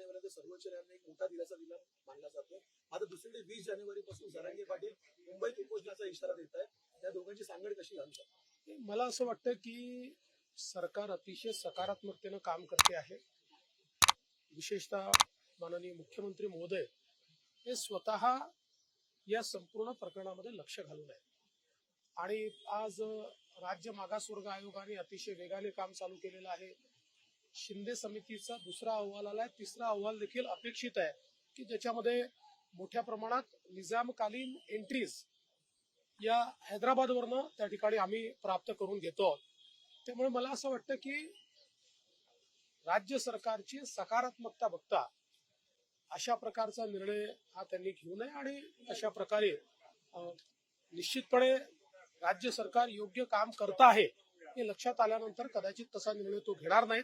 जानेवारी सर्वोच्च न्यायालयाने एक मोठा दिलासा दिला मानला जातो. आता दुसरीकडे वीस जानेवारी पासून जरांगे पाटील मुंबईत उपोषणाचा इशारा देत आहेत त्या दोघांची सांगड कशी घालू शकते मला असं वाटतं की सरकार अतिशय सकारात्मकतेनं काम करते आहे. विशेषतः माननीय मुख्यमंत्री महोदय हे स्वतः या संपूर्ण प्रकरणामध्ये लक्ष घालून आहेत. आणि आज राज्य मागासवर्ग आयोगाने अतिशय वेगाने काम चालू केलेलं आहे. शिंदे समितीचा दुसरा अहवाल आलाय. तिसरा अहवाल देखील अपेक्षित आहे की ज्याच्यामध्ये मोठ्या प्रमाणात निजामकालीन एंट्रीज या हैदराबादवरनं त्या ठिकाणी आम्ही प्राप्त करून घेतो आहोत. त्यामुळे मला असं वाटतं की राज्य सरकारची सकारात्मकता बघता अशा प्रकारचा निर्णय हा त्यांनी घेऊ नये आणि अशा प्रकारे निश्चितपणे राज्य सरकार योग्य काम करत आहे हे लक्षात आल्यानंतर कदाचित तसा निर्णय तो घेणार नाही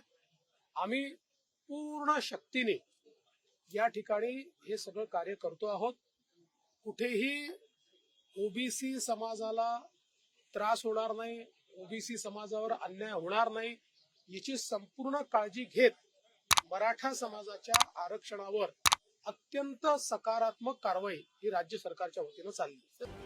आम्ही पूर्ण शक्तीने या ठिकाणी हे सगळं कार्य करतो आहोत. कुठेही ओबीसी समाजाला त्रास होणार नाही ओबीसी समाजावर अन्याय होणार नाही याची संपूर्ण काळजी घेत मराठा समाजाच्या आरक्षणावर अत्यंत सकारात्मक कारवाई ही राज्य सरकारच्या वतीनं चालली.